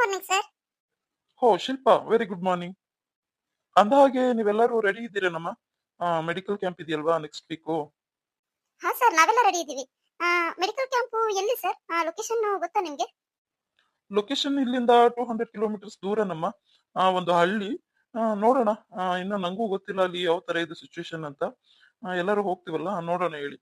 Morning sir ಹೋ Shilpa very good morning ಅಂದ ಹಾಗೆ ನೀವೆಲ್ಲರೂ ರೆಡಿ ಇದ್ದೀರೇನಮ್ಮ ಮೆಡಿಕಲ್ ಕ್ಯಾಂಪ್ ಇದೆಯಲ್ವಾ ನೆಕ್ಸ್ಟ್ ವೀಕು ಹಾ ಸರ್ ನಾವೆಲ್ಲ ರೆಡಿ ಇದ್ದೀವಿ. ಮೆಡಿಕಲ್ ಕ್ಯಾಂಪ್ ಎಲ್ಲಿ ಸರ್ ಲೊಕೇಶನ್ ಗೊತ್ತಾ ನಿಮಗೆ? ಲೊಕೇಶನ್ ಇಲ್ಲಿಂದ ಟೂ ಹಂಡ್ರೆಡ್ ಕಿಲೋಮೀಟರ್ಸ್ ದೂರನಮ್ಮ ಆ, ಒಂದು ಹಳ್ಳಿ. ನೋಡೋಣ. ಇನ್ನ ಇನ್ನು ನಂಗೂ ಗೊತ್ತಿಲ್ಲ ಅಲ್ಲಿ ಯಾವ ತರ ಇದೆ ಸಿಚುವೇಶನ್ ಅಂತ. ಎಲ್ಲರೂ ಹೋಗ್ತೀವಲ್ಲ ನೋಡೋಣ ಹೇಳಿ.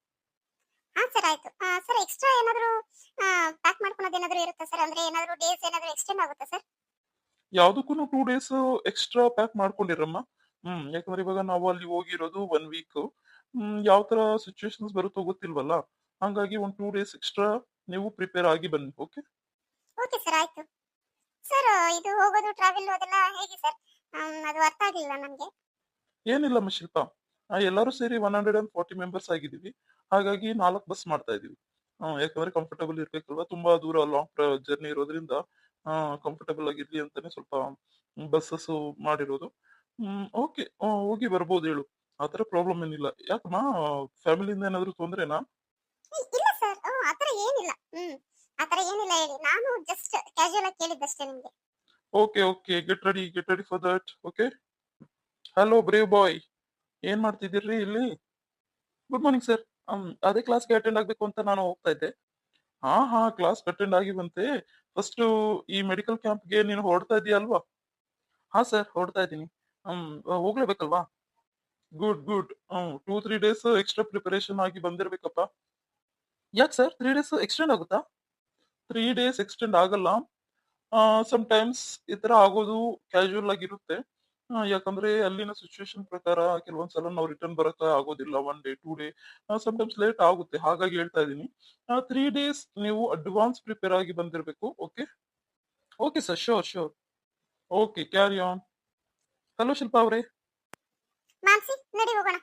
ಹಾ ಸರ್ ಆಯ್ತು. ಸರ್ ಎಕ್ಸ್ಟ್ರಾ ಏನಾದರೂ ಪ್ಯಾಕ್ ಮಾಡ್ಕೊಳೋದು ಏನಾದರೂ ಇರುತ್ತಾ ಸರ್ ಅಂದ್ರೆ ಏನಾದರೂ ಡೇಸ್ ಏನಾದರೂ ಎಕ್ಸ್ಟೆಂಡ್ ಆಗುತ್ತಾ ಸರ್ ಯಾವ್ದಕ್ಕೂ ಟೂ ಡೇಸ್ ಎಕ್ಸ್ಟ್ರಾ ಪ್ಯಾಕ್ ಮಾಡ್ಕೊಂಡಿರಮ್ಮ. ಹ್ಮ್ ಯಾಕಂದ್ರೆ ಇವಾಗ ನಾವು ಅಲ್ಲಿ ಹೋಗಿರೋದು ಒನ್ ವೀಕ್ ಹ್ಮ್ ಯಾವ ತರ ಸಿಚುಯೇಷನ್ಸ್ ಬರುತ್ತೋ ಗೊತ್ತಿಲ್ವಲ್ಲ? ಹಂಗಾಗಿ ಒಂದ್ ಟೂ ಡೇಸ್ ಎಕ್ಸ್ಟ್ರಾ ನೀವು ಪ್ರಿಪೇರ್ ಆಗಿ ಬನ್ನಿ ಓಕೆ ಓಕೆ ಸರ್ ಆಯ್ತು. ಸರ್ ಇದು ಹೋಗೋದು ಟ್ರಾವೆಲ್ ಅದೆಲ್ಲ ಹೇಗೆ ಸರ್ ಅದು ಅರ್ಥ ಆಗಲಿಲ್ಲ ನನಗೆ ಏನಿಲ್ಲ ಶಿಲ್ಪ. ಎಲ್ಲರೂ ಸೇರಿ one hundred and forty members ಆಗಿದ್ದೀವಿ. ಹಾಗಾಗಿ ನಾಲ್ಕು ಬಸ್ ಮಾಡ್ತಾ ಇದೀವಿ. ಆ, ಯಾಕಂದ್ರೆ ಕಂಫರ್ಟಬಲ್ ಇರ್ಬೇಕಲ್ವಾ? ತುಂಬಾ ದೂರ ಲಾಂಗ್ ಜರ್ನಿ ಇರೋದ್ರಿಂದ ಕಂಫರ್ಟಬಲ್ ಆಗಿರ್ಲಿ ಅಂತಾನೆ ಸ್ವಲ್ಪ ಬಸ್ಸಸ್ ಮಾಡಿರೋದು. ಓಕೆ ಹೋಗಿ ಬರ್ಬೋದು ಹೇಳು. ಆತರ ಪ್ರಾಬ್ಲಮ್ ಏನಿಲ್ಲ. ಯಾಕಮ್ಮ ಫ್ಯಾಮಿಲಿಯಿಂದ ಏನಾದ್ರು ತೊಂದ್ರೆನಾ? ಇಲ್ಲ ಸರ್ ಆತರ ಏನಿಲ್ಲ. ಹ್ಮ್ ಆ ಥರ ಏನಿಲ್ಲ ಹೇಳಿ. ನಾನು ಜಸ್ಟ್ ಕ್ಯಾಶುಯಲ್ ಆಗಿ ಕೇಳಿದ್ದಷ್ಟೇ ನಿಮಗೆ. Okay okay get ready get ready for that okay hello brave boy ಏನ್ ಮಾಡ್ತಿದ್ದೀರಿ ಇಲ್ಲಿ? ಗುಡ್ ಮಾರ್ನಿಂಗ್ ಸರ್ ಅದೇ ಕ್ಲಾಸ್ಗೆ ಅಟೆಂಡ್ ಆಗ್ಬೇಕು ಅಂತ ನಾನು ಹೋಗ್ತಾ ಇದ್ದೆ. ಹಾ ಹಾ ಕ್ಲಾಸ್ ಅಟೆಂಡ್ ಆಗಿವಂತೆ. ಫಸ್ಟ್ ಈ ಮೆಡಿಕಲ್ ಕ್ಯಾಂಪ್ಗೆ ನೀನು ಹೊರಡ್ತಾ ಇದೀಯ ಅಲ್ವಾ? ಹಾ ಸರ್ ಹೊರಡ್ತಾ ಇದ್ದೀನಿ. ಹೋಗ್ಲೇಬೇಕಲ್ವಾ? Good good hmm two three days extra preparation ಆಗಿ ಬಂದಿರ್ಬೇಕಪ್ಪ. ಯಾಕೆ ಸರ್ ತ್ರೀ ಡೇಸ್ ಎಕ್ಸ್ಟೆಂಡ್ ಆಗುತ್ತಾ? ತ್ರೀ ಡೇಸ್ ಎಕ್ಸ್ಟೆಂಡ್ ಆಗಲ್ಲ. ಸಮ್ ಟೈಮ್ಸ್ ಈ ತರ ಆಗೋದು ಕ್ಯಾಶುವಲ್ ಆಗಿರುತ್ತೆ. ಆ, ಯಾಕಂದ್ರೆ ಅಲ್ಲಿನ ಸಿಚುವೇಶನ್ ಪ್ರಕಾರ ಕೆಲವೊಂದ್ಸಲ ನಾವು ರಿಟರ್ನ್ ಬರಕ ಆಗೋದಿಲ್ಲ one day two day sometimes late ಆಗುತ್ತೆ. ಹಾಗಾಗಿ ಹೇಳ್ತಾ ಇದ್ದೀನಿ. ತ್ರೀ ಡೇಸ್ ನೀವು ಅಡ್ವಾನ್ಸ್ ಪ್ರಿಪೇರ್ ಆಗಿ ಬಂದಿರಬೇಕು okay okay sir sure sure okay carry on hello Shilpa ಅವರೇ. ಮಾನ್ಸಿ ನಡಿ ಹೋಗೋಣ.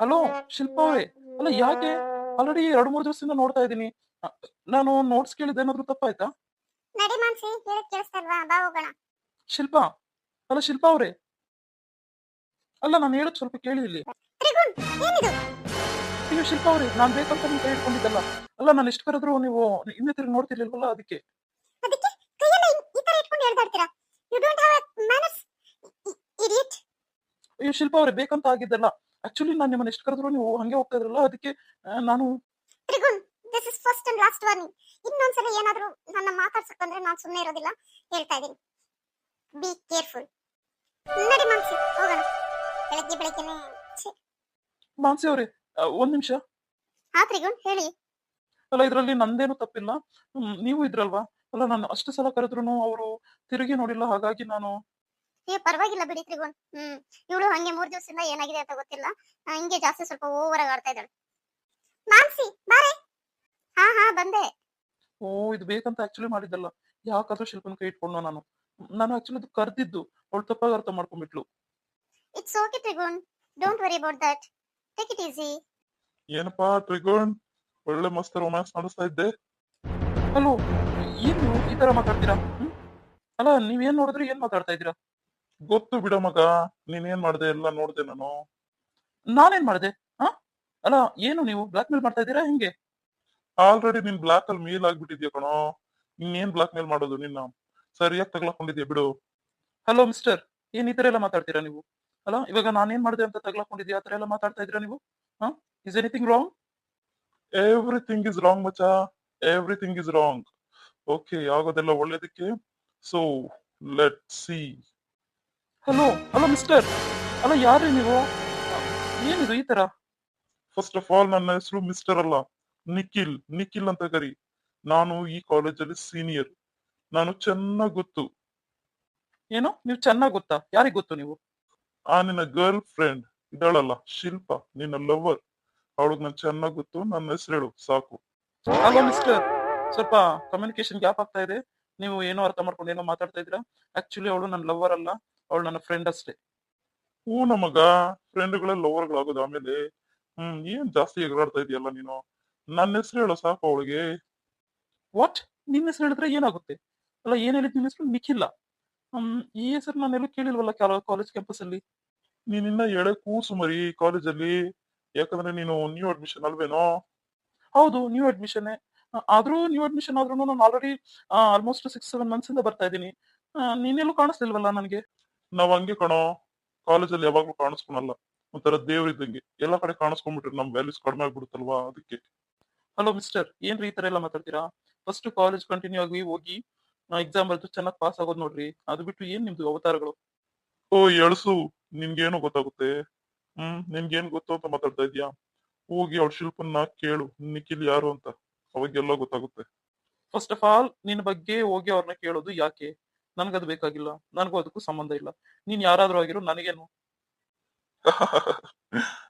ಹಲೋ ಶಿಲ್ಪಾ ಅವರೇ. ಅಲ್ಲ ಯಾಕೆ? ಆಲ್ರೆಡಿ ಎರಡು ಮೂರು ದಿವಸದಿಂದ ನೋಡ್ತಾ ಇದ್ದೀನಿ. ಅ, ನಾನು ನೋಟ್ಸ್ ಕೇಳಿದ್ದೆ ಏನಾದ್ರು ತಪ್ಪಾಯ್ತಾ? ನಡಿ ಮಾನ್ಸಿ ಹೇಳಕ್ ಕೇಳಿಸ್ತಲ್ವಾ ಬಾ ಹೋಗೋಣ. ಶಿಲ್ಪಾ ಅಲ್ಲ ಶಿಲ್ಪಾ ಅವ್ರೆ ಅಲ್ಲ ನಾನು ಹೇಳೋದು ಸ್ವಲ್ಪ ಕೇಳಿ ಇಲ್ಲಿ. ಅಯ್ಯೋ ಶಿಲ್ಪಾ ಅವರೇ ನಾನ್ ಬೇಕಂತ ನೀವು ಕೈ ಹಿಡ್ಕೊಂಡಿದ್ದಲ್ಲ ಅಲ್ಲ ನಾನು ಎಷ್ಟು ಕರೆದ್ರು ನೀವು ಹಿಂದೆ ತಿರುಗಿ ನೋಡ್ತಿರ್ಲಿಲ್ವಲ್ಲ ಅದಕ್ಕೆ. ಅಯ್ಯೋ ಶಿಲ್ಪ ಅವರೇ ಬೇಕಂತ ಆಗಿದ್ದಲ್ಲ. ಆಕ್ಚುಲಿ ನಾನು ನಿಮ್ಮನ್ನ ಎಷ್ಟು ಕರೆದ್ರು ನೀವು ಹಂಗೆ ಹೋಗ್ತಾ ಇದ್ರಲ್ಲ ಅದಕ್ಕೆ ನಾನು this is first and last warning ಇನ್ನೊಂದ್ಸಲ ಏನಾದ್ರೂ ನನ್ನ ಮಾತಾಡ್ಸಕ್ಕಂದ್ರೆ ನಾನು ಸುಮ್ಮನೆ ಇರೋದಿಲ್ಲ. ಹೇಳ್ತಾ ಇದ್ದೀನಿ. ಬಿ ಕೇರ್ಫುಲ್ ನಡಿ ಮಾನ್ಸಿ ಹೋಗೋಣ. ಬೆಳಗ್ಗೆ ಬೆಳಗ್ಗೆನೆ ಛೆ. ಮಾನ್ಸಿ ಅವರೇ ಒಂದ್ ನಿಮಿಷ. ಹಾ ಹೇಳಿ. ಅಲ್ಲ ಇದ್ರಲ್ಲಿ ನಂದೇನು ತಪ್ಪಿಲ್ಲ. ಹ್ಮ್, ನೀವು ಇದ್ರಲ್ವಾ? ಅಲ್ಲ ನಾನು ಅಷ್ಟು ಸಲ ಕರೆದ್ರು ಅವರು ತಿರುಗಿ ನೋಡಿಲ್ಲ ಹಾಗಾಗಿ ನಾನು ಏ ಪರವಾಗಿಲ್ಲ ಬಿಡಿ ತ್ರಿಗುಣ್. ಹ್ಮ್ ಇವಳು ಹಂಗೆ ಮೂರ್ ದಿವಸದಿಂದ ಏನಾಗಿದೆ ಅಂತ ಗೊತ್ತಿಲ್ಲ. ಆ, ಹಿಂಗೆ ಜಾಸ್ತಿ ಸ್ವಲ್ಪ ಓವರ್ ಆಗಿ ಆಡ್ತಾ ಇದ್ದಾಳೆ. ಮಾನ್ಸಿ ಬಾರೆ. ಹಾ ಹಾ ಬಂದೆ. ಓ ಇದು ಬೇಕಂತ ಆಕ್ಚುಲಿ ಮಾಡಿದ್ದಲ್ಲ. ಯಾಕಾದ್ರೂ ಶಿಲ್ಪನ ಕೈ ಇಟ್ಕೊಂಡು ನಾನು. ನಾನು ಆಕ್ಚುಲಿ ಅದು ಕರ್ದಿದ್ದು ಅವಳು ತಪ್ಪಾಗಿ ಅರ್ಥ ಮಾಡ್ಕೊಂಡ್ಬಿಟ್ಲು. It's okay Trigun don't worry about that take it easy ಏನಪ್ಪಾ ತ್ರಿಗುಣ್ ಒಳ್ಳೆ ಮಸ್ತ್ ರೊಮ್ಯಾನ್ಸ್ ನಡೆಸ್ತಾ ಇದ್ದೆ. ಹಲೋ ಏನ್ ನೀವು ಈ ತರ ಮಾತಾಡ್ತೀರಾ? ಅಲ್ಲ ನೀವ್ ಏನ್ ನೋಡಿದ್ರೆ ಏನ್ ಮಾತಾಡ್ತಾ ಇದ್ದೀರಾ? ಗೊತ್ತು ಬಿಡ ಮಗ ನೀನೇನ್ ಮಾಡ್ದೆ ಎಲ್ಲ ನೋಡ್ದೆ ನಾನು. ನಾನೇನ್ ಮಾಡ್ದೆ? ಹಾ? ಅಲ್ಲ ಏನು ನೀವು ಬ್ಲಾಕ್ ಮೇಲ್ ಮಾಡ್ತಾ ಇದ್ದೀರಾ ಹೆಂಗೆ? ಆಲ್ರೆಡಿ ನೀನ್ ಬ್ಲಾಕ್ ಅಲ್ಲಿ ಮೇಲ್ ಆಗ್ಬಿಟ್ಟಿದ್ಯಾ ಕಣೋ. ಇನ್ನೇನ್ ಬ್ಲಾಕ್ ಮೇಲ್ ಮಾಡೋದು ನಿನ್ನ? ಸರಿಯಾಗಿ ತಗ್ಲಾಕೊಂಡಿದ್ಯಾ ಬಿಡು. ಹಲೋ ಮಿಸ್ಟರ್ ಏನ್ ಈ ತರ ಎಲ್ಲ ಮಾತಾಡ್ತೀರಾ ನೀವು? ಅಲ್ಲ ಇವಾಗ ನಾನೇನ್ ಮಾಡಿದೆ ಅಂತ ತಗ್ಲಾಕೊಂಡಿದ್ಯಾ ಆ ತರ ಎಲ್ಲ ಮಾತಾಡ್ತಾ ಇದ್ದೀರಾ ನೀವು? ಹಾ? Is anything wrong everything is wrong ಮಚ everything is wrong okay ಆಗೋದೆಲ್ಲ ಒಳ್ಳೇದಕ್ಕೆ. So let see hello hello mister ಅಲ್ಲ ಯಾರು ನೀವು? ಏನಿದು ಈ ತರ? ಫಸ್ಟ್ ಆಫ್ ಆಲ್ ನನ್ನ ಹೆಸರು ಮಿಸ್ಟರ್ ಅಲ್ಲ. ನಿಖಿಲ್ ನಿಖಿಲ್ ಅಂತ ಕರಿ. ನಾನು ಈ ಕಾಲೇಜಲ್ಲಿ ಸೀನಿಯರ್ ನಾನು ಚೆನ್ನಾಗ್ ಗೊತ್ತು. ಏನು? ನೀವು ಚೆನ್ನಾಗ್ ಗೊತ್ತಾ? ಯಾರಿಗ್ ಗೊತ್ತು ನೀವು? ಆ ನಿನ್ನ ಗರ್ಲ್ ಫ್ರೆಂಡ್ ಇದ್ದಾಳಲ್ಲ ಶಿಲ್ಪ. ನಿನ್ನ ಲವರ್ ಅವಳಗ್ ನನ್ ಚೆನ್ನಾಗ್ ಗೊತ್ತು. ನನ್ನ ಹೆಸರು ಹೇಳು. ಸಾಕು. ಹಲೋ ಮಿಸ್ಟರ್ ಸ್ವಲ್ಪ ಕಮ್ಯುನಿಕೇಶನ್ ಗ್ಯಾಪ್ ಆಗ್ತಾ ಇದೆ. ನೀವು ಏನೋ ಅರ್ಥ ಮಾಡ್ಕೊಂಡು ಏನೋ ಮಾತಾಡ್ತಾ ಇದ್ದೀರಾ? ಆಕ್ಚುಲಿ ಅವಳು ನನ್ನ ಲವರ್ ಅಲ್ಲ. ಅವಳು ನನ್ನ ಫ್ರೆಂಡ್ ಅಷ್ಟೇ. ಹ್ಞೂ ನಮಗ ಫ್ರೆಂಡ್ಗಳ ಲವರ್ಗಳಾಗೋದು ಆಮೇಲೆ. ಹ್ಮ್ ಏನ್ ಜಾಸ್ತಿ ಎಗರಾಡ್ತಾ ಇದೆಯಲ್ಲ ನೀನು? ನನ್ನ ಹೆಸರು ಹೇಳೋ ಸಾಕು ಅವಳಿಗೆ. ವಾಟ್ ನಿನ್ನ ಹೆಸರು ಹೇಳಿದ್ರೆ ಏನಾಗುತ್ತೆ? ಅಲ್ಲ ಏನ್ ಹೇಳಿದ್ ಹೆಸರು ನಿಖಿಲ್ಲ ಹ್ಮ್ ಈ ಹೆಸರು ನಾನೆಲ್ಲೂ ಕೇಳಿಲ್ವಲ್ಲ ಕಾಲೇಜ್ ಕ್ಯಾಂಪಸ್ ಅಲ್ಲಿ? ನೀನಿನ್ನ ಎಳೆ ಕೂಸು ಮರಿ ಕಾಲೇಜಲ್ಲಿ ಯಾಕಂದ್ರೆ ನೀನು ನ್ಯೂ ಅಡ್ಮಿಷನ್ ಅಲ್ವೇನೋ? ಹೌದು ನ್ಯೂ ಅಡ್ಮಿಷನ್ ಆದ್ರೂ ನ್ಯೂ ಅಡ್ಮಿಷನ್ ಆದ್ರೂ ನಾನು already almost six seven months ಇಂದ ಬರ್ತಾ ಇದ್ದೀನಿ. ನೀನೆಲ್ಲೂ ಕಾಣಿಸ್ಲಿಲ್ವಲ್ಲ ನನಗೆ? ನಾವ್ ಹಂಗೆ ಕಣೋ. ಕಾಲೇಜಲ್ಲಿ ಯಾವಾಗ್ಲೂ ಕಾಣಿಸ್ಕೊಳಲ್ಲ. ಒಂಥರ ದೇವ್ರಿದ್ದಂಗೆ ಎಲ್ಲ ಕಡೆ ಕಾಣಿಸ್ಕೊಂಡ್ಬಿಟ್ರೆ ನಮ್ ವ್ಯಾಲ್ಯೂಸ್ ಕಡಿಮೆ ಆಗ್ಬಿಡುತ್ತಲ್ವಾ ಅದಕ್ಕೆ? ಹಲೋ ಮಿಸ್ಟರ್ ಏನ್ರಿ ಈ ತರ ಎಲ್ಲ ಮಾತಾಡ್ತೀರಾ? ಫಸ್ಟ್ ಕಾಲೇಜ್ ಕಂಟಿನ್ಯೂ ಆಗಿ ಹೋಗಿ ಎಕ್ಸಾಮ್ ಬರ್ತು ಚೆನ್ನಾಗಿ ಪಾಸ್ ಆಗೋದ್ ನೋಡ್ರಿ. ಅದು ಬಿಟ್ಟು ಏನ್ ನಿಮ್ದು ಅವತಾರಗಳು? ಓ ಎಳ್ಸು. ನಿನ್ಗೇನು ಗೊತ್ತಾಗುತ್ತೆ? ಹ್ಮ್ ನಿನ್ಗೇನ್ ಗೊತ್ತು ಅಂತ ಮಾತಾಡ್ತಾ ಇದ್ಯಾ? ಹೋಗಿ ಅವಳ ಶಿಲ್ಪನ್ನ ಕೇಳು. ನಿಖಿಲ್ ಯಾರು ಅಂತ. ಅವಾಗೆಲ್ಲ ಗೊತ್ತಾಗುತ್ತೆ. ಫಸ್ಟ್ ಆಫ್ ಆಲ್ ನಿನ್ ಬಗ್ಗೆ ಹೋಗಿ ಅವ್ರನ್ನ ಕೇಳೋದು ಯಾಕೆ? ನನ್ಗದು ಬೇಕಾಗಿಲ್ಲ. ನನಗೂ ಅದಕ್ಕೂ ಸಂಬಂಧ ಇಲ್ಲ. ನೀನ್ ಯಾರಾದ್ರೂ ಆಗಿರೋ ನನಗೇನು?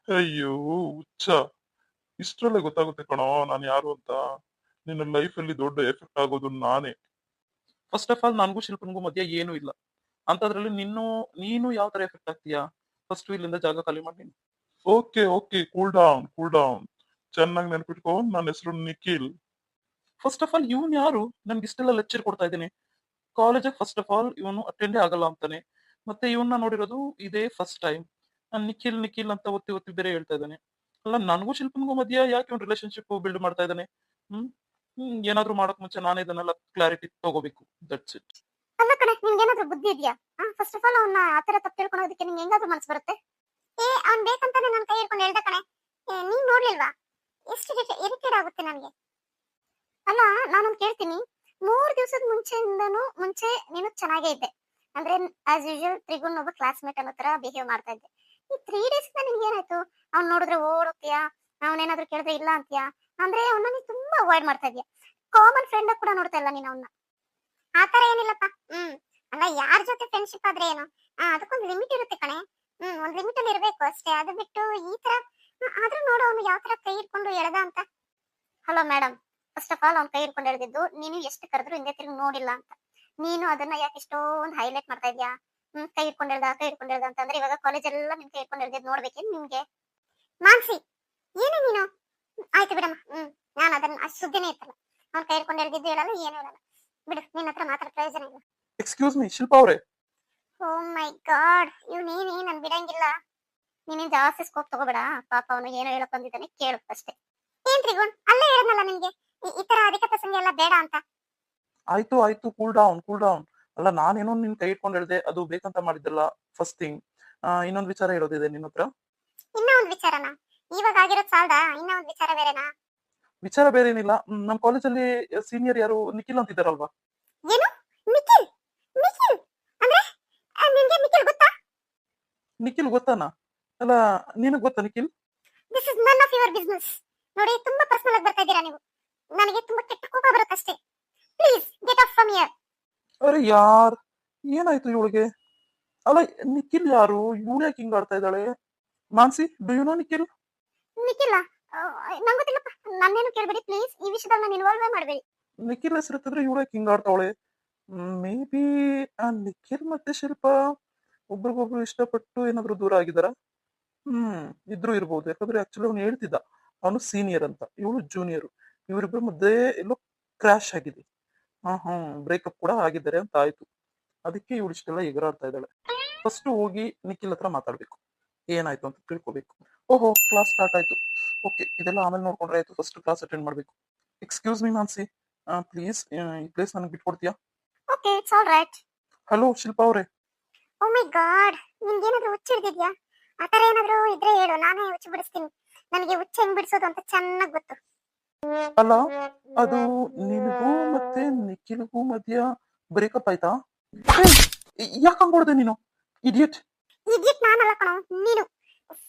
ಅಯ್ಯೋ ಹುಚ್ಚ. ಇಷ್ಟರಲ್ಲೇ ಗೊತ್ತಾಗುತ್ತೆ ಕಣೋ ನಾನು ಯಾರು ಅಂತ. ನಿನ್ನ ಲೈಫ್ ಅಲ್ಲಿ ದೊಡ್ಡ ಎಫೆಕ್ಟ್ ಆಗೋದು ನಾನೇ. ಫಸ್ಟ್ ಆಫ್ ಆಲ್ ನನಗೂ ಶಿಲ್ಪನ್ಗೂ ಮಧ್ಯ ಏನೂ ಇಲ್ಲ. ಅಂತದ್ರಲ್ಲಿ ನಿನ್ನು ನೀನು ಯಾವ ತರ ಎಫೆಕ್ಟ್ ಆಗ್ತೀಯಾ? ಫಸ್ಟ್ ಇಲ್ಲಿಂದ ಜಾಗ ಖಾಲಿ ಮಾಡಿ okay okay cool down cool down ಚೆನ್ನಾಗಿ ನೆನ್ಪಿಟ್ಕೋ ನನ್ನ ಹೆಸರು ನಿಖಿಲ್. ಫಸ್ಟ್ ಆಫ್ ಆಲ್ ಇವನ್ ಯಾರು? ನನ್ಗೆ ಇಷ್ಟೆಲ್ಲ ಲೆಕ್ಚರ್ ಕೊಡ್ತಾ ಇದ್ದೀನಿ. ಕಾಲೇಜಿಗೆ ಫಸ್ಟ್ ಆಫ್ ಆಲ್ ಇವನು ಅಟೆಂಡೇ ಆಗಲ್ಲ ಅಂತಾನೆ. ಮತ್ತೆ ಇವನ್ನ ನೋಡಿರೋದು ಇದೇ ಫಸ್ಟ್ ಟೈಮ್ ನಿಖಿಲ್ ನಿಖಿಲ್ ಅಂತ ಒತ್ತಿ ಒತ್ತಿ ಬೇರೆ ಹೇಳ್ತಾ ಇದ್ದಾನೆ. ಅಲ್ಲ ನನಗೂ ಶಿಲ್ಪನ್ಗೂ ಮಧ್ಯ ಯಾಕೆ ಒಂದು ರಿಲೇಶನ್ಶಿಪ್ ಬಿಲ್ಡ್ ಮಾಡ್ತಾ ಇದ್ದಾನೆ? ಹ್ಮ್, ಏನಾದ್ರೂ ಮಾಡಕ್ ಮುಂಚೆ ನಾನು ಇದನ್ನೆಲ್ಲ ಕ್ಲಾರಿಟಿ ತಗೋಬೇಕು. ದಟ್ಸ್ ಇಟ್ ಅಲ್ಲ ಕಣೆ ನಿಮ್ಗೇನಾದ್ರೂ ಬುದ್ಧಿ ಇದೆಯಾ? ಫಸ್ಟ್ ಆಫ್ ಆಲ್ ಅವ್ನ ಆತರ ತಪ್ಪು ತಿಳ್ಕೊಳೋದಕ್ಕೆ ನಿಮ್ಗೆ ಹೆಂಗಾದ್ರೂ ಮನ್ಸು ಬರುತ್ತೆ. ಏ, ಅವ್ನ್ ಬೇಕಂತಾನೆ ನನ್ ಕೈ ಹಿಡ್ಕೊಂಡು ಹೇಳ್ದ ಕಣೆ. ನೀನ್ ನೋಡ್ಲಿಲ್ವಾ? ಎಷ್ಟು ಇರಿಟೇಟ್ ಆಗುತ್ತೆ ನನ್ಗೆ. ಅಲ್ಲ, ನಾನೊಂದ್ ಕೇಳ್ತೀನಿ. ಮೂರ್ ದಿವಸದ ಮುಂಚೆಯಿಂದನೂ ಮುಂಚೆ ನೀನು ಚೆನ್ನಾಗೇ ಇದ್ದೆ. ಅಂದ್ರೆ ಆಸ್ ಯೂಶುವಲ್ ತ್ರಿಗುಣ್ ಒಬ್ಬ ಕ್ಲಾಸ್ಮೇಟ್ ಅನ್ನೋ ತರ ಬಿಹೇವ್ ಮಾಡ್ತಾ ಇದ್ದೆ. ಈ ತ್ರೀ ಡೇಸ್ ನಿನ್ಗೆ ಏನಾಯ್ತು? ಅವ್ನ್ ನೋಡಿದ್ರೆ ಓಡೋಗ್ತೀಯಾ ಅವನೇನಾದ್ರೂ ಕೇಳಿದ್ರೆ ಇಲ್ಲ ಅಂತೀಯಾ? ಅಂದ್ರೆ ಅವನ್ನ ನೀನ್ ತುಂಬಾ ಅವಾಯ್ಡ್ ಮಾಡ್ತಾ ಇದೀಯ? ಕಾಮನ್ ಫ್ರೆಂಡ್ ಕೂಡ ನೋಡ್ತಾ ಇಲ್ಲ ನೀನ್ ಅವನ್ನ ಆತರ ಏನಿಲ್ಲಪ್ಪ. ಹ್ಮ್. ಅಲ್ಲ ಯಾರ ಜೊತೆ ಫ್ರೆಂಡ್ಶಿಪ್ ಆದ್ರೆ ಏನು? ಅದಕ್ಕೊಂದು ಲಿಮಿಟ್ ಇರುತ್ತೆ ಕಣೆ. ಹ್ಮ್, ಒಂದ್ ಲಿಮಿಟ್ ಅಲ್ಲಿ ಇರ್ಬೇಕು ಅಷ್ಟೇ. ಅದು ಬಿಟ್ಟು ಈ ತರ ಆದ್ರೂ ನೋಡು ಅವನು ಯಾವ ತರ ಕೈ ಹಿಡ್ಕೊಂಡು ಎಳ್ದ ಅಂತ. Hello madam first of all ಅವ್ನ್ ಕೈ ಹಿಡ್ಕೊಂಡು ಎಳ್ದಿದ್ದು, ನೀನು ಎಷ್ಟು ಕರೆದ್ರು ಹಿಂದೆ ತಿರುಗಿ ನೋಡಿಲ್ಲ ಅಂತ. ನೀನು ಅದನ್ನ ಯಾಕೆ ಇಷ್ಟೊಂದು ಹೈಲೈಟ್ ಮಾಡ್ತಾ ಇದೀಯಾ? ಹ್ಮ್, ಕೈ ಹಿಡ್ಕೊಂಡು ಎಳ್ದ, ಕೈ ಹಿಡ್ಕೊಂಡು ಎಳ್ದ ಅಂತ ಅಂದ್ರೆ ಇವಾಗ ಕಾಲೇಜ್ ಎಲ್ಲ ಕೈ ಹಿಡ್ಕೊಂಡು ಎಳ್ದಿದ್ ನೋಡ್ಬೇಕೇನು ನಿಮ್ಗೆ? ಮಾನ್ಸಿ, ಏನೇ ನೀನು? ಆಯ್ತು ಬಿಡಮ್ಮ. ಹ್ಮ್ ನಾನು ಅದನ್ನ ಅಷ್ಟು ಸುದ್ದಿನೇ ಇತ್ತಲ್ಲ. ಅವ್ನ್ ಕೈ ಹಿಡ್ಕೊಂಡು ಎಳ್ದಿದ್ದು ಹೇಳಲ್ಲ ಏನು ಹೇಳಲ್ಲ. ಬಿಡು ನಿನ್ನ ಹತ್ರ ಮಾತ್ರ ಪ್ರಯೋಜನ ಇಲ್ಲ. ಎಕ್ಸ್ಕ್ಯೂಸ್ ಮೀ ಶಿಲ್ಪಾ ಅವರೇ. ಓ ಮೈ ಗಾಡ್ ಇವ್ ನೀನೇ ನನ್ ಬಿಡಂಗಿಲ್ಲ. ನೀನೇನ್ ಜಾಸ್ತಿ ಸ್ಕೋಪ್ ತಗೋಬೇಡ. ಪಾಪ ಅವನು ಏನೋ ಹೇಳಕ್ ಬಂದಿದ್ದಾನೆ ಕೇಳು ಅಷ್ಟೇ. ಏನ್ ತ್ರಿಗುಣ್? ಅಲ್ಲೇ ಹೇಳದ್ನಲ್ಲ ನಿನ್ಗೆ. ಈ- ತರ ಅಧಿಕ ಪ್ರಸಂಗ ಎಲ್ಲ ಬೇಡ ಅಂತ. ಆಯ್ತು ಆಯ್ತು ಕೂಲ್ ಡೌನ್ ಕೂಲ್ ಡೌನ್ ಅಲ್ಲ ನಾನೇನೋ ನಿನ್ ಕೈ ಇಟ್ಕೊಂಡು ಹೇಳ್ದೆ ಅದು ಬೇಕಂತ ಮಾಡಿದ್ದಲ್ಲ ಫಸ್ಟ್ ಥಿಂಗ್ ಇನ್ನೊಂದು ವಿಚಾರ ಇರೋದಿದೆ ನಿನ್ನ ಹತ್ರ? ಇನ್ನ ಒಂದ್ ವಿಚಾರನ? ಇವಾಗ ಆಗಿರೋದ್ ಸಾಲದ? ಇನ್ನ ಒಂದ್ ವಿಚಾರ ಬೇರೆನಾ? ವಿಚಾರ ಬೇರೆ ಏನಿಲ್ಲ ಮ್, ನಮ್ ಕಾಲೇಜಲ್ಲಿ ಸೀನಿಯರ್ ಯಾರು ನಿಖಿಲ್ ಅಂತಿದ್ದಾರಲ್ವಾ? ಏನು? ನಿಖಿಲ್? ನಿಖಿಲ್? ಅಂದ್ರೆ ಆ, ನಿನ್ಗೆ ನಿಖಿಲ್ ಗೊತ್ತಾ? ನಿಖಿಲ್ ಗೊತ್ತಾನ? ಅಲ್ಲ ನಿನಗ್ ಗೊತ್ತಾ Nikhil? This is none of your business ನೋಡಿ ತುಂಬಾ ಪರ್ಸನಲ್ ಆಗಿ ಬರ್ತಾ ಇದ್ದೀರಾ ನೀವು. ನನಗೆ ತುಂಬಾ ಕೆಟ್ಟ ಕೋಪ ಬರುತ್ತಷ್ಟೇ please get off from here ಅರೆ ಯಾರ್? ಏನಾಯ್ತು ಇವಳಿಗೆ? ಅಲ್ಲ ನಿಖಿಲ್ ಯಾರು? ಇವಳು ಯಾಕೆ ಹಿಂಗ್ ಆಡ್ತಾ ಇದ್ದಾಳೆ? Mansi do you know Nikhil? Nikhil ನಂಗೆ ಗೊತ್ತಿಲ್ಲಪ್ಪ. ನನ್ನೇನು ಕೇಳಬೇಡಿ ಪ್ಲೀಸ್ ಈ ವಿಷಯದಲ್ಲಿ ನಾನು ಇನ್ವಾಲ್ವ್ ಮಾಡಬೇಡಿ. ನಿಖಿಲ್ ಹೆಸರಿತ್ತಿದ್ರೆ ಕಿಂಗಾಡ್ತಾವಳೆ ಆಡ್ತಾವಳೆ ಮೇ ಬಿ ನಿಖಿಲ್ ಮತ್ತೆ ಶಿಲ್ಪ ಒಬ್ರಿಗೊಬ್ರು ಇಷ್ಟಪಟ್ಟು ಏನಾದ್ರು ದೂರ ಆಗಿದಾರ? ಹ್ಮ್, ಇದ್ರು ಇರ್ಬೋದು. ಯಾಕಂದ್ರೆ ಆಕ್ಚುಲಿ ಅವ್ನು ಹೇಳ್ತಿದ್ದ, ಅವನು ಸೀನಿಯರ್ ಅಂತ. ಇವಳು ಜೂನಿಯರ್ ಇವರಿಬ್ಬರ ಮಧ್ಯೆ ಎಲ್ಲೋ ಕ್ರಾಶ್ ಆಗಿದೆ. ಹಾ ಹ್ಮ್ ಬ್ರೇಕಪ್ ಕೂಡ ಆಗಿದ್ದಾರೆ ಅಂತ ಆಯ್ತು. ಅದಕ್ಕೆ ಇವಳು ಇಷ್ಟೆಲ್ಲ ಎಗರಾಡ್ತಾ ಇದ್ದಾಳೆ. ಫಸ್ಟ್ ಹೋಗಿ ನಿಖಿಲ್ ಹತ್ರ ಮಾತಾಡ್ಬೇಕು. ಏನಾಯ್ತು ಅಂತ ತಿಳ್ಕೊಬೇಕು. ಓಹೋ ಕ್ಲಾಸ್ ಸ್ಟಾರ್ಟ್ ಆಯ್ತು. ಓಕೆ ಇದೆಲ್ಲ ಆಮೇಲೆ ನೋಡ್ಕೊಂಡ್ರೆ ಆಯ್ತು. ಫಸ್ಟ್ ಕ್ಲಾಸ್ ಅಟೆಂಡ್ ಮಾಡ್ಬೇಕು. ಎಕ್ಸ್ಕ್ಯೂಸ್ ಮೀ ಮಾನ್ಸಿ ಪ್ಲೀಸ್ ಈ ಪ್ಲೇಸ್ ನನಗೆ ಬಿಟ್ಕೊಡ್ತೀಯಾ? Okay it's all right hello Shilpa ಅವರೇ. ಓ ಮೈ ಗಾಡ್ ನಿಮಗೆ ಹುಚ್ಚು ಹಿಡ್ದಿದ್ಯಾ? ಆ ಥರ ಏನಾದರೂ ಇದ್ರೆ ಹೇಳು ನಾನೇ ಹುಚ್ಚು ಬಿಡಿಸ್ತೀನಿ. ನನಗೆ ಹುಚ್ಚು ಹೆಂಗ್ ಬಿಡಿಸೋದು ಅಂತ ಚೆನ್ನಾಗಿ ಗೊತ್ತು. ಅಲ್ಲ ಅದು ನಿನಗೂ ಮತ್ತೆ ನಿಖಿಲ್ಗೂ ಮಧ್ಯ ಬ್ರೇಕಪ್ ಆಯ್ತಾ? ಯಾಕೆ ಹಂಗೋಡ್ದೆ ನೀನು? ಇಡಿಯಟ್ ಇಡಿಯಟ್ ನಾನಲ್ಲ ಕಣೋ ನೀನು.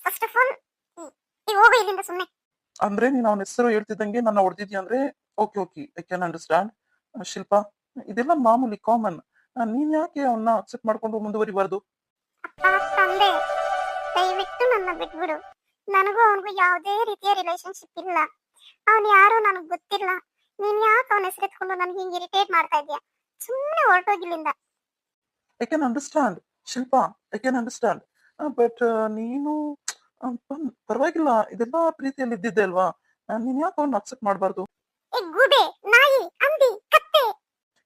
ಫಸ್ಟ್ ಆಫ್ ಆಲ್ ಹೋಗು ಇಲ್ಲಿಂದ ಸುಮ್ಮನೆ ಅಂದ್ರೆ ನೀನು ಅವನ ಹೆಸರು ಹೇಳ್ತಿದ್ದಂಗೆ ನನ್ನ ಹೊಡೆದಿದ್ಯ ಅಂದ್ರೆ okay okay I can understand Shilpa ಇದೆಲ್ಲ ಮಾಮೂಲಿ ಕಾಮನ್ ನೀನ್ ಯಾಕೆ ಅವನ್ನ ಅಕ್ಸೆಪ್ಟ್ ಮಾಡ್ಕೊಂಡು ಮುಂದುವರಿಬಾರ್ದು? ಅಪ್ಪ ತಂದೆ ದಯವಿಟ್ಟು ನನ್ನ ಬಿಟ್ಬಿಡು. ನನಗೂ ಅವನಿಗೂ ಯಾವುದೇ ರೀತಿಯ ರಿಲೇಶನ್ಶಿಪ್ ಇಲ್ಲ. ಅವನು ಯಾರು ನನಗ್ ಗೊತ್ತಿಲ್ಲ. ನೀನ್ ಯಾಕೆ ಅವನ ಹೆಸರೆತ್ಕೊಂಡು ನನ್ಗೆ ಹಿಂಗೆ ಇರಿಟೇಟ್ ಮಾಡ್ತಾ ಇದ್ಯಾ? ಸುಮ್ಮನೆ ಹೊರಟೋಗಿಲ್ಲಿಂದ. I can understand Shilpa I can understand but ನೀನು ಪರವಾಗಿಲ್ಲ ಇದೆಲ್ಲ ಪ್ರೀತಿಯಲ್ಲಿ ಇದ್ದಿದ್ದೆ ಅಲ್ವಾ? ನೀನ್ ಯಾಕೆ ಅವ್ನ ಅಕ್ಸೆಪ್ಟ್ ಮಾಡಬಾರ್ದು. ಗೂಬೆ ನಾಯಿ ಅಂದಿ ಕತ್ತೆ.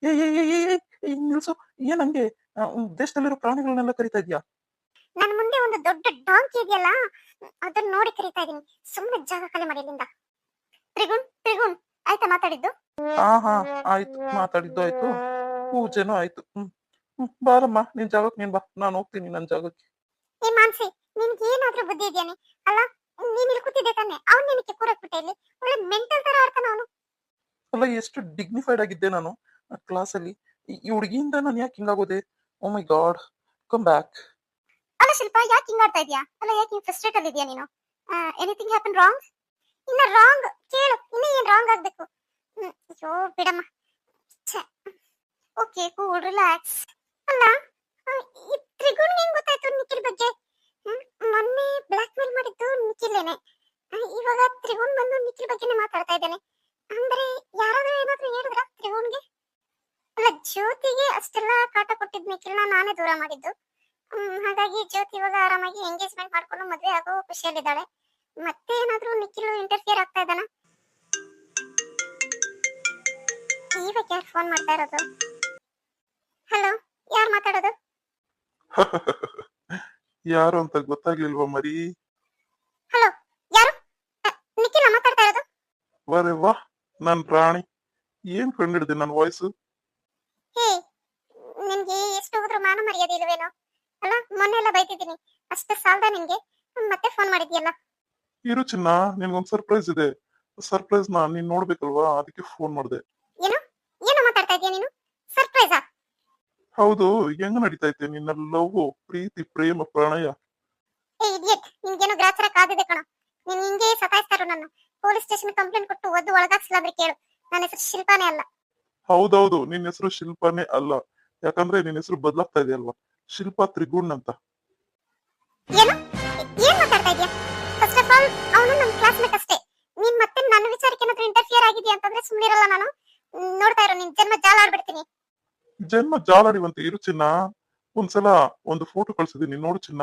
ಏ ಏ ಏ ಏ, ನಿಲ್ಸು. ಏನ್ ಹಂಗೆ? ದೇಶದಲ್ಲಿರೋ ಪ್ರಾಣಿಗಳನ್ನೆಲ್ಲ ಕರಿತಾ ಇದ್ಯಾ? ನನ್ನ ಮುಂದೆ ಒಂದು ದೊಡ್ಡ ಡಾಂಕಿ ಇದೆಯಲ್ಲ ಅದನ್ನ ನೋಡಿ ಕರಿತಾ ಇದೀನಿ ಸುಮ್ಮನೆ ಜಾಗ ಖಾಲಿ ಮಾಡಿ ಇಲ್ಲಿಂದ. ತ್ರಿಗುಣ್ ತ್ರಿಗುಣ್ ಆಯ್ತಾ ಮಾತಾಡಿದ್ದು? ಹಾ ಹಾ ಆಯ್ತು ಮಾತಾಡಿದ್ದು ಆಯ್ತು. ಪೂಜೆನೂ ಆಯ್ತು. ಹ್ಮ್ ಹ್ಮ್ ಬಾರಮ್ಮ ನಿನ್ ಜಾಗಕ್ಕೆ ನೀನ್ ಬಾ. ನಾನು ಹೋಗ್ತೀನಿ ನನ್ ಜಾಗಕ್ಕೆ. ಏ ಮಾನ್ಸಿ ನಿನ್ಗೆ ಏನಾದ್ರೂ ಬುದ್ಧಿ ಇದೆಯಾನೆ ಅಲ್ಲ ನೀನ್ ಇಲ್ಲಿ ಕೂತಿದ್ದೆ ತಾನೆ ಅವ್ನ್ ನಿನಗೆ ಕೂರಕ್ ಬಿಟ್ಟೆ ಇಲ್ಲಿ? ಒಳ್ಳೆ ಮೆಂಟಲ್ ತರ ಆಡ್ತಾನ ಅವನು. ಅಲ್ಲ ಎಷ್ಟು ಡಿಗ್ನಿಫೈಡ್ ಆಗಿದ್ದೆ ನಾನು ಕ್ಲಾಸಲ್ಲಿ ಈ ಹುಡುಗಿಯಿಂದ ನಾನು ಯಾಕೆ ಹಿಂಗಾಗೋದೆ? Oh my God come back ಅಲ್ಲ ಶಿಲ್ಪ ಯಾಕೆ ಹಿಂಗಾಡ್ತಾ ಇದೀಯಾ? ಅಲ್ಲ ಯಾಕೆ ಹಿಂಗ್ ಫ್ರಸ್ಟ್ರೇಟ್ ಅಲ್ಲಿ ಇದೆಯಾ ನೀನು? ಎನಿಥಿಂಗ್ ಹ್ಯಾಪನ್ ರಾಂಗ್ ಇನ್ನ ರಾಂಗ್ ಕೇಳು ಇನ್ನ ಏನ್ ರಾಂಗ್ ಆಗ್ಬೇಕು? ಅಯ್ಯೋ ಬಿಡಮ್ಮ. ಓಕೆ ಕೂಲ್ ರಿಲ್ಯಾಕ್ಸ್ ಅಲ್ಲ ಈ ತ್ರಿಗುಣ್ ಹೆಂಗ್ ಗೊತ್ತಾಯ್ತು ನಿಖಿಲ್ ಬಗ್ಗೆ? ಮೊನ್ನೆ ಬ್ಲಾಕ್ ಮೇಲ್ ಮಾಡಿದ್ದು ನಿಖಿಲೇನೆ ಇವಾಗ ತ್ರಿಗುಣ್ ಬಂದು ನಿಖಿಲ್ ಬಗ್ಗೆನೇ ಮಾತಾಡ್ತಾ ಇದ್ದಾನೆ. ಅಂದ್ರೆ ಯಾರಾದ್ರೂ ಏನಾದ್ರೂ ಹೇಳಿದ್ರ ತ್ರಿಗುಣ್ಗೆ ಅಲ್ಲ, ಜ್ಯೋತಿಗೆ ಅಷ್ಟೆಲ್ಲ ಕಾಟ ಕೊಟ್ಟಿದ್ ನಿಖಿಲ್ನ ನಾನೇ ದೂರ ಮಾಡಿದ್ದು. ಹಾಗಾಗಿ ಜ್ಯೋತಿ ಇವಾಗ ಆರಾಮಾಗಿ ಎಂಗೇಜ್ಮೆಂಟ್ ಮಾಡ್ಕೊಂಡು ಮದ್ವೆ ಆಗೋ ಖುಷಿಯಲ್ಲಿದ್ದಾಳೆ. ಮತ್ತೆ ಏನಾದ್ರೂ ನಿಖಿಲ್ ಇಂಟರ್ಫಿಯರ್ ಆಗ್ತಾ ಇದ್ದಾನ? ಇವಾಗ ಯಾರು ಫೋನ್ ಮಾಡ್ತಾ ಇರೋದು? ಹಲೋ ಯಾರು ಮಾತಾಡೋದು? ಯಾರು ಅಂತ ಗೊತ್ತಾಗ್ಲಿಲ್ವಾ ಮರಿ? ಹಲೋ ಯಾರು? ನಿಖಿಲ ಮಾತಾಡ್ತಾ ಇರೋದು? ವರೆ ವಾ ನನ್ ಪ್ರಾಣಿ ಏನ್ ಕಂಡಿಡ್ದೆ ನನ್ ವಾಯ್ಸ್ ಹೇ ನಿನ್ಗೆ ಎಷ್ಟು ಹೋದ್ರು ಮಾನ ಮರ್ಯಾದೆ ಇಲ್ವೇನೋ? ಅಲ್ಲ ಮೊನ್ನೆ ಎಲ್ಲ ಬೈತಿದ್ದೀನಿ. ಅಷ್ಟೇ ಸಾಲ್ದ ನಿನ್ಗೆ. ಮತ್ತೆ ಫೋನ್ ಮಾಡಿದ್ಯಲ್ಲ? ಇರು ಚಿನ್ನ ನಿನ್ಗೊಂದ್ ಸರ್ಪ್ರೈಸ್ ಇದೆ. ಸರ್ಪ್ರೈಸ್ ನಾ ನೀನ್ ನೋಡ್ಬೇಕಲ್ವಾ? ಅದಕ್ಕೆ ಫೋನ್ ಮಾಡ್ದೆ ಏನು ಏನು ಮಾತಾಡ್ತಾ ಇದೀಯ ನೀನು ಸರ್ಪ್ರೈಸಾ ಹೌದು ಹೆಂಗ್ ನಡೀತಾ ಐತೆ ನಿನ್ನ ಲವ್ ಪ್ರೀತಿ ಪ್ರೇಮ ಪ್ರಣಯ? ಏ ಇಡಿಯಟ್ ನಿನ್ಗೇನೋ ಗ್ರಾಚಾರ ಕಾದಿದೆ ಕಣ. ನೀನ್ ಹಿಂಗೆ ಸತಾಯಿಸ್ತಾರು ನನ್ನ ಪೊಲೀಸ್ ಸ್ಟೇಷನ್ ಕಂಪ್ಲೇಂಟ್ ಕೊಟ್ಟು ಒದ್ದು ಒಳಗಾಕ್ಸಲಾದ್ರೆ ಕೇಳು. ನನ್ನ ಹೆಸರು ಶಿಲ್ಪಾನೇ ಅಲ್ಲ. ಹೌದೌದು ನಿನ್ನ ಹೆಸರು ಶಿಲ್ಪಾನೇ ಅಲ್ಲ. ಯಾಕಂದ್ರೆ ನಿನ್ನ ಹೆಸರು ಬದಲಾಗ್ತಾ ಇದೆ ಅಲ್ವಾ? ಶಿಲ್ಪಾ ತ್ರಿಗುಣ್ ಅಂತ. ಏನು? ಏನ್ ಮಾತಾಡ್ತಾ ಇದೀಯ ಫಸ್ಟ್ ಆಫ್ ಆಲ್ ಅವನು ನನ್ನ ಕ್ಲಾಸ್ಮೇಟ್ ಅಷ್ಟೇ. ನೀನ್ ಮತ್ತೆ ನನ್ನ ವಿಚಾರಕ್ಕೆ ಏನಾದ್ರೂ ಇಂಟರ್ಫಿಯರ್ ಆಗಿದ್ಯಾ ಅಂತಂದ್ರೆ ಸುಮ್ಮನಿರಲ್ಲ ನಾನು. ನೋಡ್ತಾ ಇರೋ ನಿನ್ ಜನ್ಮ ಜಾಲ ಆಡ್ಬಿಡ್ತೀನಿ ಜನ್ಮ ಜಾಲಾಡಿವಂತೆ ಇರು ಚಿನ್ನ. ಒಂದ್ಸಲ ಒಂದು ಫೋಟೋ ಕಳ್ಸಿದೀನಿ ನೋಡು ಚಿನ್ನ.